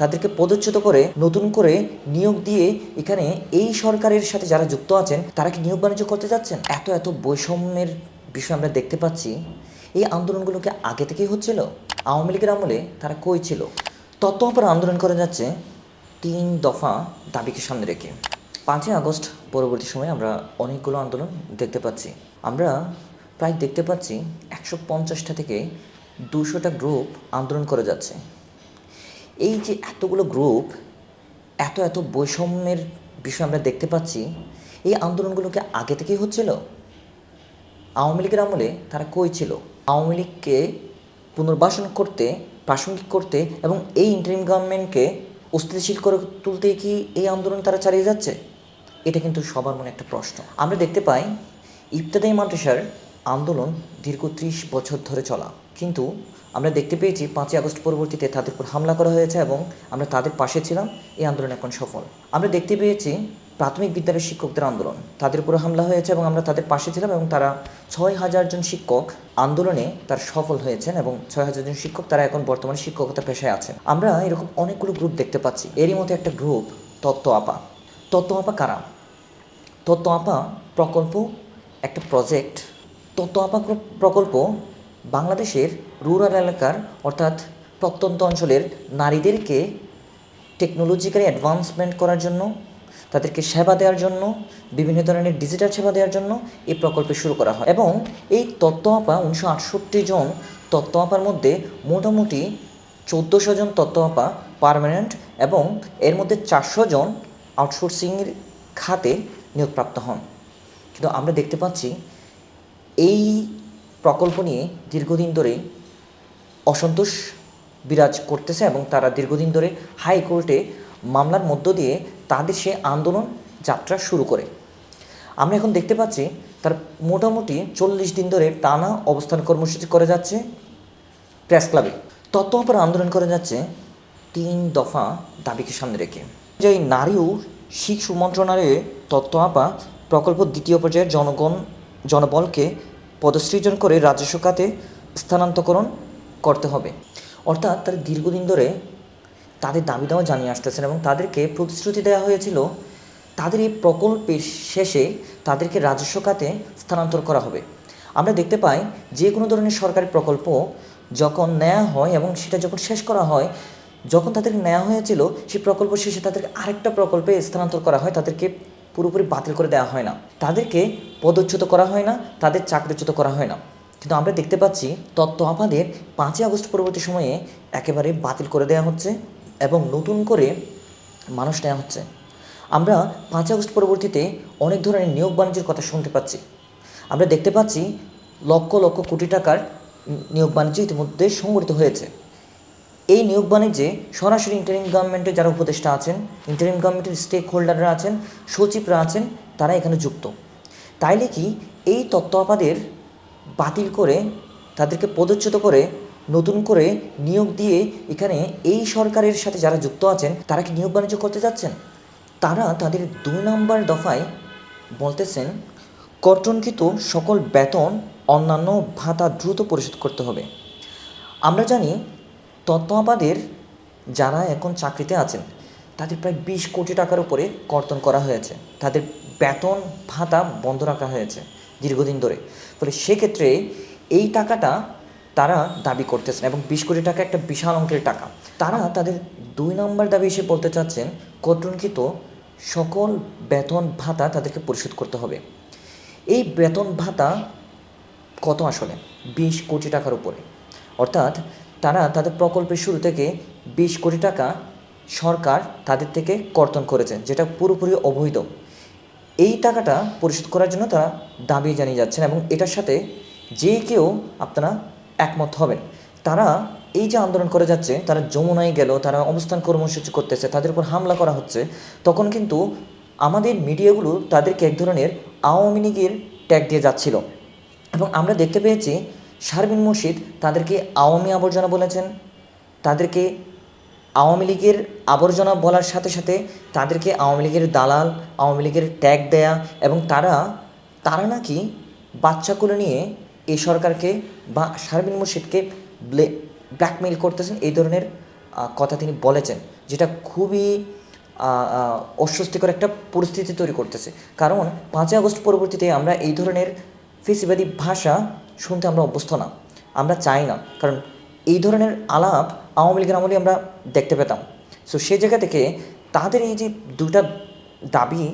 তাদেরকে পদচ্যুত করে নতুন করে নিয়োগ দিয়ে এখানে এই সরকারের সাথে যারা যুক্ত আছেন, তারা কি নিয়োগ বাণিজ্য করতে যাচ্ছেন? এত এত বৈষম্যের বিষয় আমরা দেখতে পাচ্ছি। এই আন্দোলনগুলোকে আগে থেকেই হচ্ছিল? আওয়ামী লীগের আমলে তারা কই ছিল? তত অপর আন্দোলন করা যাচ্ছে তিন দফা দাবিকে সামনে রেখে। পাঁচই আগস্ট পরবর্তী সময়ে আমরা অনেকগুলো আন্দোলন দেখতে পাচ্ছি। আমরা প্রায় দেখতে পাচ্ছি একশো পঞ্চাশটা থেকে দুশোটা গ্রুপ আন্দোলন করে যাচ্ছে। এই যে এতগুলো গ্রুপ এত এত বৈষম্যের বিষয় আমরা দেখতে পাচ্ছি, এই আন্দোলনগুলোকে আগে থেকেই হচ্ছিল? আওয়ামী লীগের আমলে তারা কই ছিল? আওয়ামী লীগকে পুনর্বাসন করতে, প্রাসঙ্গিক করতে এবং এই ইন্টারিম গভর্নমেন্টকে অস্থিতিশীল করে তুলতে কি এই আন্দোলন তারা চালিয়ে যাচ্ছে? এটা কিন্তু সবার মনে একটা প্রশ্ন। আমরা দেখতে পাই ইফতেদাই মাদ্রাসার আন্দোলন দীর্ঘ ত্রিশ বছর ধরে চলা। কিন্তু আমরা দেখতে পেয়েছি পাঁচই আগস্ট পরবর্তীতে তাদের উপর হামলা করা হয়েছে এবং আমরা তাদের পাশে ছিলাম, এই আন্দোলন এখন সফল। আমরা দেখতে পেয়েছি প্রাথমিক বিদ্যালয়ের শিক্ষকদের আন্দোলন, তাদের উপর হামলা হয়েছে এবং আমরা তাদের পাশে ছিলাম এবং তারা ছয় হাজার জন শিক্ষক আন্দোলনে তার সফল হয়েছেন এবং ছয় হাজার জন শিক্ষক তারা এখন বর্তমানে শিক্ষকতা পেশায় আছেন। আমরা এরকম অনেকগুলো গ্রুপ দেখতে পাচ্ছি। এরই মধ্যে একটা গ্রুপ তত্ত্ব আপা। তত্ত্ব আপা কারা? তত্ত্ব আপা প্রকল্প, একটা প্রজেক্ট তত্ত্ব আপা প্রকল্প বাংলাদেশের রুরাল এলাকার, অর্থাৎ প্রত্যন্ত অঞ্চলের নারীদেরকে টেকনোলজিক্যালি অ্যাডভান্সমেন্ট করার জন্য, তাদেরকে সেবা দেওয়ার জন্য, বিভিন্ন ধরনের ডিজিটাল সেবা দেওয়ার জন্য এই প্রকল্প শুরু করা হয়। এবং এই তত্ত্ব আপা উনিশশো আটষট্টি জন তত্ত্ব আপার মধ্যে মোটামুটি চোদ্দোশো জন তত্ত্ব আপা পার্মানেন্ট এবং এর মধ্যে চারশো জন আউটসোর্সিংয়ের খাতে নিয়োগপ্রাপ্ত হন। কিন্তু আমরা দেখতে পাচ্ছি, এই প্রকল্প নিয়ে দীর্ঘদিন ধরে অসন্তোষ বিরাজ করতেছে এবং তারা দীর্ঘদিন ধরে হাইকোর্টে মামলার মধ্য দিয়ে তাদের সে আন্দোলন যাত্রা শুরু করে। আমরা এখন দেখতে পাচ্ছি তার মোটামুটি চল্লিশ দিন ধরে টানা অবস্থান কর্মসূচি করে যাচ্ছে প্রেস ক্লাবে। তত্ত্ব অপর আন্দোলন করে যাচ্ছে তিন দফা দাবিকে সামনে রেখে। যে নারী ও শিশু মন্ত্রণালয়ে তত্ত্ব আপা প্রকল্প দ্বিতীয় পর্যায়ের জনগণ জনবলকে পদসৃজন করে রাজস্ব খাতে স্থানান্তকরণ করতে হবে। অর্থাৎ তারা দীর্ঘদিন ধরে তাদের দাবি দাওয়া জানিয়ে আসতেছেন এবং তাদেরকে প্রতিশ্রুতি দেওয়া হয়েছিল, তাদের এই প্রকল্পের শেষে তাদেরকে রাজস্ব খাতে স্থানান্তর করা হবে। আমরা দেখতে পাই যে কোনো ধরনের সরকারি প্রকল্প যখন নেওয়া হয় এবং সেটা যখন শেষ করা হয়, যখন তাদেরকে নেওয়া হয়েছিল সেই প্রকল্প শেষে তাদেরকে আরেকটা প্রকল্পে স্থানান্তর করা হয়, তাদেরকে পুরোপুরি বাতিল করে দেওয়া হয় না। তাদেরকে পদচ্যুত করা হয় না, তাদের চাকরিচ্যুত করা হয় না। কিন্তু আমরা দেখতে পাচ্ছি, তত্ত্ব আমাদের পাঁচই আগস্ট পরবর্তী সময়ে একেবারে বাতিল করে দেওয়া হচ্ছে এবং নতুন করে মানুষ নেওয়া হচ্ছে। আমরা পাঁচ আগস্ট পরবর্তীতে অনেক ধরনের নিয়োগ বাণিজ্যের কথা শুনতে পাচ্ছি। আমরা দেখতে পাচ্ছি লক্ষ লক্ষ কোটি টাকার নিয়োগ বাণিজ্য ইতিমধ্যে সংগঠিত হয়েছে। এই নিয়োগ বাণিজ্যে সরাসরি ইন্টারিম গভর্নমেন্টের যারা উপদেষ্টা আছেন ইন্টারিম গভর্নমেন্টের স্টেক হোল্ডাররা আছেন, সচিবরা আছেন, তারা এখানে যুক্ত। তাইলে কি এই তত্ত্ব আপাদের বাতিল করে, তাদেরকে পদচ্যুত করে, নতুন করে নিয়োগ দিয়ে এখানে এই সরকারের সাথে যারা যুক্ত আছেন, তারা কি নিয়োগ বাণিজ্য করতে যাচ্ছেন? তারা তাদের দুই নম্বর দফায় বলতেছেন, কর্তনকৃত সকল বেতন অন্যান্য ভাতা দ্রুত পরিশোধ করতে হবে। আমরা জানি তত্ত্বাবাদের যারা এখন চাকরিতে আছেন, তাদের প্রায় বিশ কোটি টাকার উপরে কর্তন করা হয়েছে। তাদের বেতন ভাতা বন্ধ রাখা হয়েছে দীর্ঘদিন ধরে। ফলে সেক্ষেত্রে এই টাকাটা তারা দাবি করতেছেন এবং বিশ কোটি টাকা একটা বিশাল অঙ্কের টাকা। তারা তাদের দুই নম্বর দাবি হিসেবে বলতে চাচ্ছেন, কর্তনকৃত সকল বেতন ভাতা তাদেরকে পরিশোধ করতে হবে। এই বেতন ভাতা কত আসলে? বিশ কোটি টাকার উপরে। অর্থাৎ তারা তাদের প্রকল্পের শুরু থেকে বিশ কোটি টাকা সরকার তাদের থেকে কর্তন করেছে, যেটা পুরোপুরি অবৈধ। এই টাকাটা পরিশোধ করার জন্য তারা দাবি জানিয়ে যাচ্ছেন এবং এটার সাথে যে কেউ আপনারা একমত হবেন। তারা এই যে আন্দোলন করে যাচ্ছে, তারা যমুনায় গেল, তারা অবস্থান কর্মসূচি করতেছে, তাদের উপর হামলা করা হচ্ছে, তখন কিন্তু আমাদের মিডিয়াগুলো তাদেরকে এক ধরনের আওয়ামী লীগের ট্যাগ দিয়ে যাচ্ছিল। এবং আমরা দেখতে পেয়েছি শারমিন মুর্শিদ তাদেরকে আওয়ামী আবর্জনা বলেছেন। তাদেরকে আওয়ামী লীগের আবর্জনা বলার সাথে সাথে তাদেরকে আওয়ামী লীগের দালাল, আওয়ামী লীগের ট্যাগ দেয়া এবং তারা তারা নাকি বাচ্চাগুলো নিয়ে এই সরকারকে বা শারমিন মুর্শিদকে ব্লে, ব্ল্যাকমেইল করতেছেন এই ধরনের কথা তিনি বলেছেন, যেটা খুবই অস্বস্তিকর একটা পরিস্থিতি তৈরি করতেছে। কারণ পাঁচই আগস্ট পরবর্তীতে আমরা এই ধরনের ফেসিবাদী ভাষা শুনতে আমরা অভ্যস্ত না, আমরা চাই না। কারণ এই ধরনের আলাপ আওয়ামী লীগের আমলে আমরা দেখতে পেতাম। সো সে জায়গা থেকে তাদের এই যে দুটা দাবি,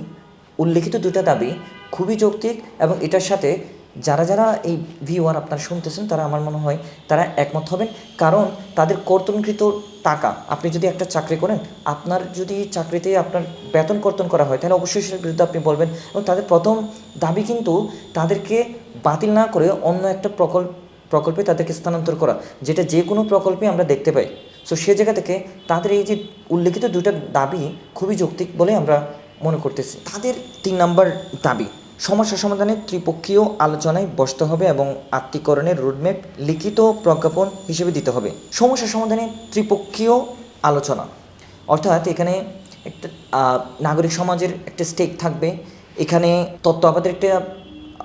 উল্লেখিত দুটা দাবি খুবই যৌক্তিক এবং এটার সাথে যারা যারা এই ভিওয়ার আপনারা শুনতেছেন, তারা আমার মনে হয় তারা একমত হবেন। কারণ তাদের কর্তনকৃত টাকা, আপনি যদি একটা চাকরি করেন, আপনার যদি চাকরিতে আপনার বেতন কর্তন করা হয়, তাহলে অবশ্যই সেটার বিরুদ্ধে আপনি বলবেন। এবং তাদের প্রথম দাবি কিন্তু তাদেরকে বাতিল না করে অন্য একটা প্রকল্প প্রকল্পে তাদেরকে স্থানান্তর করা, যেটা যে কোনো প্রকল্পে আমরা দেখতে পাই। সো সে জায়গা থেকে তাদের এই যে উল্লেখিত দুটা দাবি খুবই যৌক্তিক বলে আমরা মনে করতেছি। তাদের তিন নম্বর দাবি সমস্যা সমাধানে ত্রিপক্ষীয় আলোচনায় বসতে হবে এবং আত্মীকরণের রোডম্যাপ লিখিত প্রজ্ঞাপন হিসেবে দিতে হবে। সমস্যা সমাধানে ত্রিপক্ষীয় আলোচনা। অর্থাৎ এখানে একটা নাগরিক সমাজের একটা স্টেক থাকবে। এখানে তত্ত্ব আপাতের একটা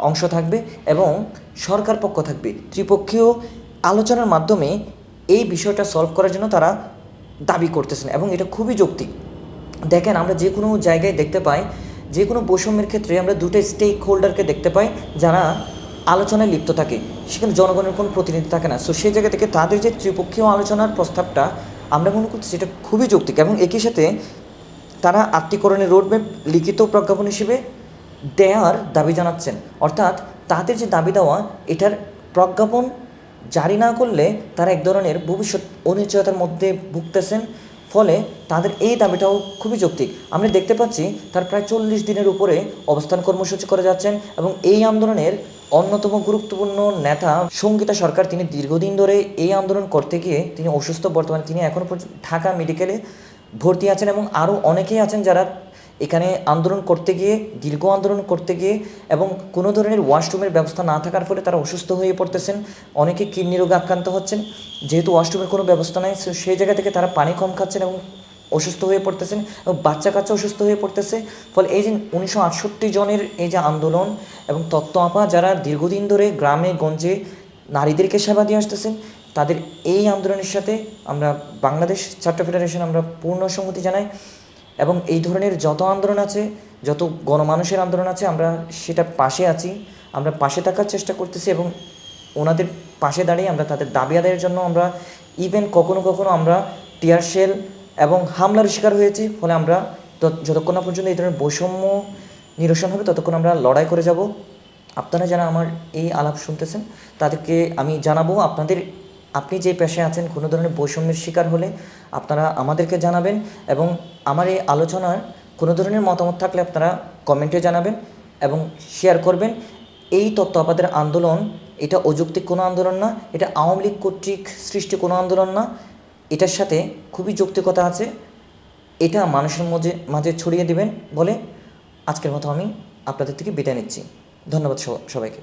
অংশ থাকবে এবং সরকার পক্ষ থাকবে। ত্রিপক্ষীয় আলোচনার মাধ্যমে এই বিষয়টা সলভ করার জন্য তারা দাবি করতেছেন এবং এটা খুবই যৌক্তিক। দেখেন আমরা যে কোনো জায়গায় দেখতে পাই যে কোনো বৈষম্যের ক্ষেত্রে আমরা দুটো স্টেক হোল্ডারকে দেখতে পাই যারা আলোচনায় লিপ্ত থাকে। সেখানে জনগণের কোনো প্রতিনিধি থাকে না। সো সেই জায়গা থেকে তাদের যে ত্রিপক্ষীয় আলোচনার প্রস্তাবটা আমরা মনে করছি সেটা খুবই যৌক্তিক এবং একই সাথে তারা আত্মীকরণের রোডম্যাপ লিখিত প্রজ্ঞাপন হিসেবে দেয়ার দাবি জানাচ্ছেন। অর্থাৎ তাদের যে দাবি দেওয়া, এটার প্রজ্ঞাপন জারি না করলে তারা এক ধরনের ভবিষ্যৎ অনিশ্চয়তার মধ্যে ভুগতেছেন। ফলে তাদের এই দাবিটাও খুবই যৌক্তিক। আমরা দেখতে পাচ্ছি তার প্রায় চল্লিশ দিনের উপরে অবস্থান কর্মসূচি করে যাচ্ছেন এবং এই আন্দোলনের অন্যতম গুরুত্বপূর্ণ নেতা সঙ্গীতা সরকার। তিনি দীর্ঘদিন ধরে এই আন্দোলন করতে গিয়ে তিনি অসুস্থ। বর্তমানে তিনি এখনও ঢাকা মেডিকেলে ভর্তি আছেন এবং আরও অনেকেই আছেন যারা এখানে আন্দোলন করতে গিয়ে, দীর্ঘ আন্দোলন করতে গিয়ে এবং কোনো ধরনের ওয়াশরুমের ব্যবস্থা না থাকার ফলে তারা অসুস্থ হয়ে পড়তেছেন। অনেকে কিডনি রোগে আক্রান্ত হচ্ছেন। যেহেতু ওয়াশরুমের কোনো ব্যবস্থা নাই সেই জায়গা থেকে তারা পানি কম খাচ্ছেন এবং অসুস্থ হয়ে পড়তেছেন এবং বাচ্চা কাচ্চা অসুস্থ হয়ে পড়তেছে। ফলে এই যে উনিশশো আটষট্টি জনের এই যে আন্দোলন এবং তত্ত্ব আপা, যারা দীর্ঘদিন ধরে গ্রামে, গঞ্জে নারীদেরকে সেবা দিয়ে আসতেছেন, তাদের এই আন্দোলনের সাথে আমরা বাংলাদেশ ছাত্র ফেডারেশন আমরা পূর্ণ সম্মতি জানাই। এবং এই ধরনের যত আন্দোলন আছে, যত গণমানুষের আন্দোলন আছে, আমরা সেটা পাশে আছি, আমরা পাশে থাকার চেষ্টা করতেছি এবং ওনাদের পাশে দাঁড়িয়ে আমরা তাদের দাবি আদায়ের জন্য আমরা ইভেন কখনো কখনো আমরা টিয়ার শেল এবং হামলার শিকার হয়েছি, ফলে আমরা যতক্ষণ না পর্যন্ত এই ধরনের বৈষম্য নিরসন হবে, ততক্ষণ আমরা লড়াই করে যাব। আপনারা যারা আমার এই আলাপ শুনতেছেন, তাদেরকে আমি জানাব, আপনাদের আপনি যে পেশায় আছেন, কোনো ধরনের বৈষম্যের শিকার হলে আপনারা আমাদেরকে জানাবেন এবং আমার এই আলোচনার কোনো ধরনের মতামত থাকলে আপনারা কমেন্টে জানাবেন এবং শেয়ার করবেন। এই তত্ত্ব আপাদের আন্দোলন, এটা অযৌক্তিক কোনো আন্দোলন না, এটা আওয়ামী লীগ কর্তৃক সৃষ্টি কোনো আন্দোলন না, এটার সাথে খুবই যৌক্তিকতা আছে। এটা মানুষের মাঝে মাঝে ছড়িয়ে দেবেন বলে আজকের মতো আমি আপনাদের থেকে বিদায় নিচ্ছি। ধন্যবাদ সবাইকে।